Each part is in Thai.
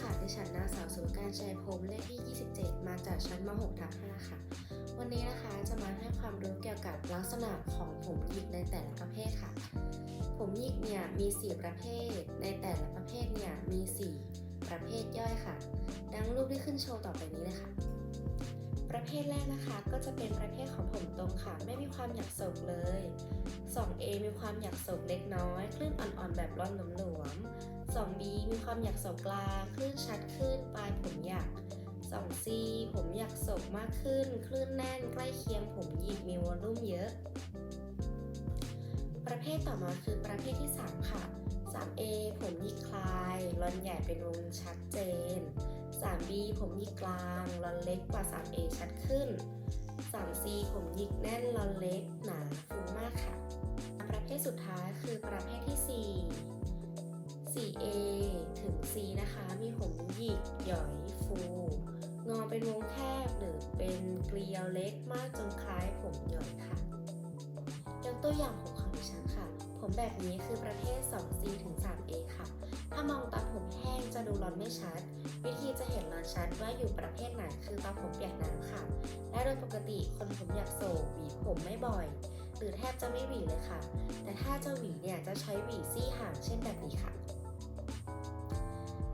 ค่ะ ดิฉันนางสาวสุวการชัยพรมเลขที่ 27 มาจากชั้นม6ทับ5ค่ะ วันนี้นะคะจะมาให้ความรู้เกี่ยวกับลักษณะของผมหยิกในแต่ละประเภทค่ะ ผมหยิกเนี่ยมี 4 ประเภท ในแต่ละประเภทเนี่ยมี 4 ประเภทย่อยค่ะ ดังรูปที่ขึ้นโชว์ต่อไปนี้เลยค่ะ ประเภทแรกนะคะก็จะเป็นประเภทของผมตรงค่ะ ไม่มีความหยักโศกเลย 2A มีความหยักโศกเล็กน้อย คลื่นอ่อนๆแบบร้อนหลวม 2B มีความหยักโศกกลางคลื่นชัดขึ้น ปลายผมหยัก 2C ผมหยักโศกมากขึ้น คลื่นแน่นใกล้เคียงผมหยิกมีวอลลุ่มเยอะ ประเภทต่อมาคือประเภทที่ 3 ค่ะ 3A ผมหยิกคลายรอนใหญ่เป็นวงชัดเจน 3B ผมหยิกกลางรอนเล็กกว่า 3A ชัดขึ้น 3C ผมหยิกแน่นรอนเล็กหนาฟูมากค่ะ ประเภทสุดท้ายคือประเภทที่ 4 4A ถึง C นะคะ มีผมหยิกหย่อยฟู งอเป็นวงแคบหรือเป็นเกลียวเล็กมากจนคล้ายผมหย่อยค่ะยกตัวอย่างผมของดิฉันค่ะ ผมแบบนี้คือประเภท 2C ถึง 3A ค่ะ ถ้ามองตอนผมแห้งจะดูร้อนไม่ชัด วิธีจะเห็นร้อนชัดว่าอยู่ประเภทไหนคือตอนผมเปียกน้ำค่ะ และโดยปกติคนผมอยากโศกหวีผมไม่บ่อยหรือแทบจะไม่หวีเลยค่ะ แต่ถ้าจะหวีเนี่ยจะใช้หวีซี่ห่างเช่นแบบนี้ค่ะ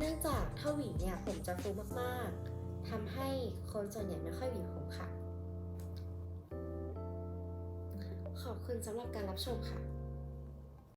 นื่องจากถ้าหวีเนี่ยผมจะฟูมากๆทำให้คนส่วนใหญ่ไม่ค่อยหวีผมค่ะ ขอบคุณสำหรับการรับชมค่ะ